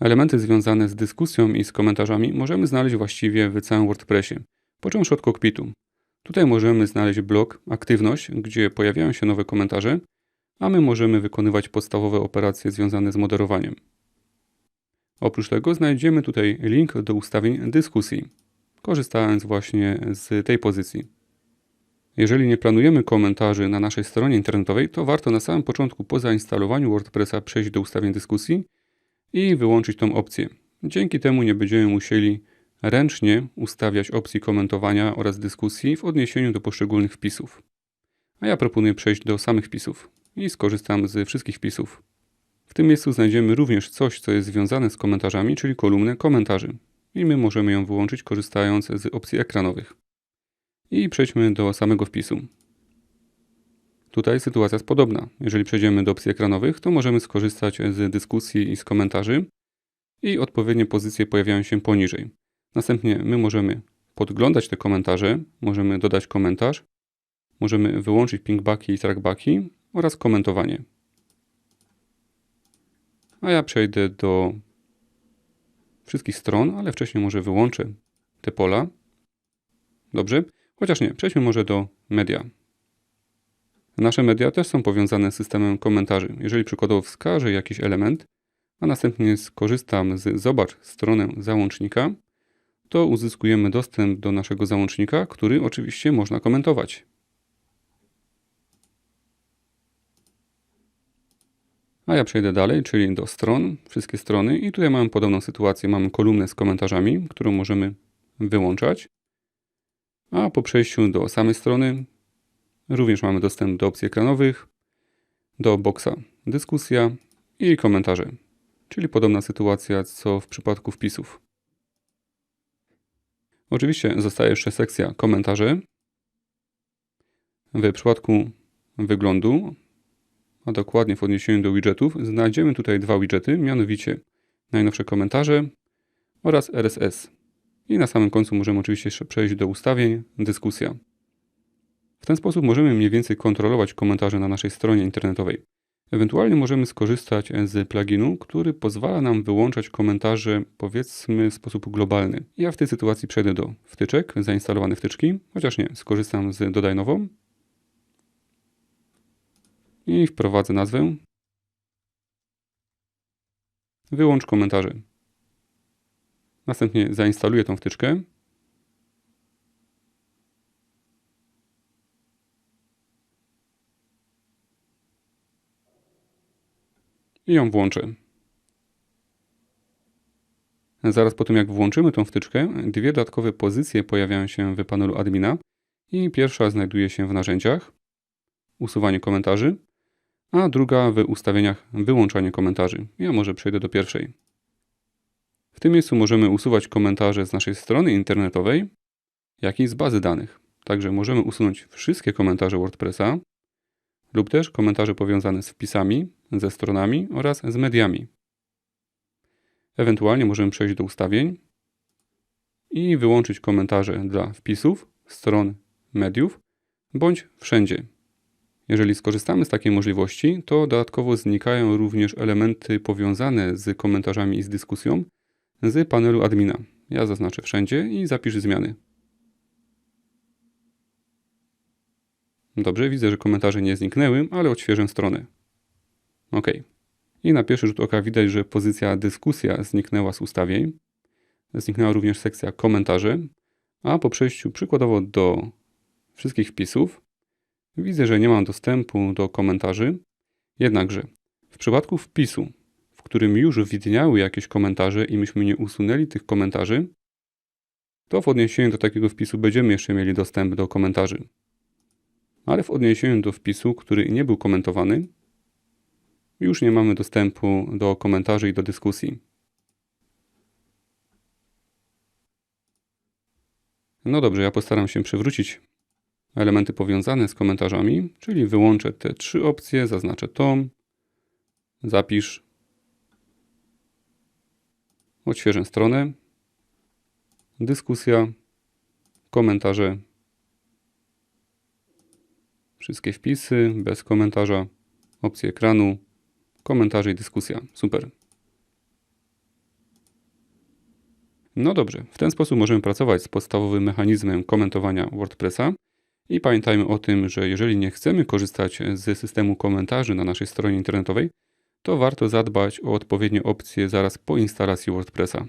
Elementy związane z dyskusją i z komentarzami możemy znaleźć właściwie w całym WordPressie, począwszy od kokpitu. Tutaj możemy znaleźć blok Aktywność, gdzie pojawiają się nowe komentarze, a my możemy wykonywać podstawowe operacje związane z moderowaniem. Oprócz tego znajdziemy tutaj link do ustawień dyskusji, korzystając właśnie z tej pozycji. Jeżeli nie planujemy komentarzy na naszej stronie internetowej, to warto na samym początku po zainstalowaniu WordPressa przejść do ustawień dyskusji i wyłączyć tą opcję. Dzięki temu nie będziemy musieli ręcznie ustawiać opcji komentowania oraz dyskusji w odniesieniu do poszczególnych wpisów. A ja proponuję przejść do samych wpisów i skorzystam z wszystkich wpisów. W tym miejscu znajdziemy również coś, co jest związane z komentarzami, czyli kolumnę komentarzy. I my możemy ją wyłączyć korzystając z opcji ekranowych. I przejdźmy do samego wpisu. Tutaj sytuacja jest podobna. Jeżeli przejdziemy do opcji ekranowych, to możemy skorzystać z dyskusji i z komentarzy i odpowiednie pozycje pojawiają się poniżej. Następnie my możemy podglądać te komentarze, możemy dodać komentarz, możemy wyłączyć pingbacki i trackbacki oraz komentowanie. A ja przejdę do wszystkich stron, ale wcześniej może wyłączę te pola. Dobrze? Chociaż nie, przejdźmy może do media. Nasze media też są powiązane z systemem komentarzy. Jeżeli przykładowo wskażę jakiś element, a następnie skorzystam z Zobacz stronę załącznika, to uzyskujemy dostęp do naszego załącznika, który oczywiście można komentować. A ja przejdę dalej, czyli do stron, wszystkie strony i tutaj mamy podobną sytuację. Mamy kolumnę z komentarzami, którą możemy wyłączać. A po przejściu do samej strony również mamy dostęp do opcji ekranowych, do boksa dyskusja i komentarze, czyli podobna sytuacja co w przypadku wpisów. Oczywiście zostaje jeszcze sekcja komentarze. W przypadku wyglądu, a dokładnie w odniesieniu do widgetów, znajdziemy tutaj dwa widgety, mianowicie najnowsze komentarze oraz RSS. I na samym końcu możemy oczywiście jeszcze przejść do ustawień, dyskusja. W ten sposób możemy mniej więcej kontrolować komentarze na naszej stronie internetowej. Ewentualnie możemy skorzystać z pluginu, który pozwala nam wyłączać komentarze powiedzmy w sposób globalny. Ja w tej sytuacji przejdę do wtyczek, zainstalowane wtyczki, chociaż nie, skorzystam z dodaj nową i wprowadzę nazwę wyłącz komentarze. Następnie zainstaluję tą wtyczkę i ją włączę. Zaraz po tym jak włączymy tą wtyczkę, dwie dodatkowe pozycje pojawiają się w panelu admina i pierwsza znajduje się w narzędziach usuwanie komentarzy, a druga w ustawieniach wyłączanie komentarzy. Ja może przejdę do pierwszej. W tym miejscu możemy usuwać komentarze z naszej strony internetowej, jak i z bazy danych. Także możemy usunąć wszystkie komentarze WordPressa lub też komentarze powiązane z wpisami, ze stronami oraz z mediami. Ewentualnie możemy przejść do ustawień i wyłączyć komentarze dla wpisów, stron, mediów bądź wszędzie. Jeżeli skorzystamy z takiej możliwości, to dodatkowo znikają również elementy powiązane z komentarzami i z dyskusją z panelu admina. Ja zaznaczę wszędzie i zapiszę zmiany. Dobrze, widzę, że komentarze nie zniknęły, ale odświeżę stronę. OK. I na pierwszy rzut oka widać, że pozycja dyskusja zniknęła z ustawień. Zniknęła również sekcja komentarze, a po przejściu przykładowo do wszystkich wpisów widzę, że nie mam dostępu do komentarzy. Jednakże w przypadku wpisu, w którym już widniały jakieś komentarze i myśmy nie usunęli tych komentarzy, to w odniesieniu do takiego wpisu będziemy jeszcze mieli dostęp do komentarzy. Ale w odniesieniu do wpisu, który nie był komentowany, już nie mamy dostępu do komentarzy i do dyskusji. No dobrze, ja postaram się przywrócić elementy powiązane z komentarzami, czyli wyłączę te trzy opcje, zaznaczę to, zapisz, odświeżę stronę, dyskusja, komentarze, wszystkie wpisy bez komentarza, opcje ekranu, komentarze i dyskusja. Super. No dobrze, w ten sposób możemy pracować z podstawowym mechanizmem komentowania WordPressa. I pamiętajmy o tym, że jeżeli nie chcemy korzystać ze systemu komentarzy na naszej stronie internetowej, to warto zadbać o odpowiednie opcje zaraz po instalacji WordPressa.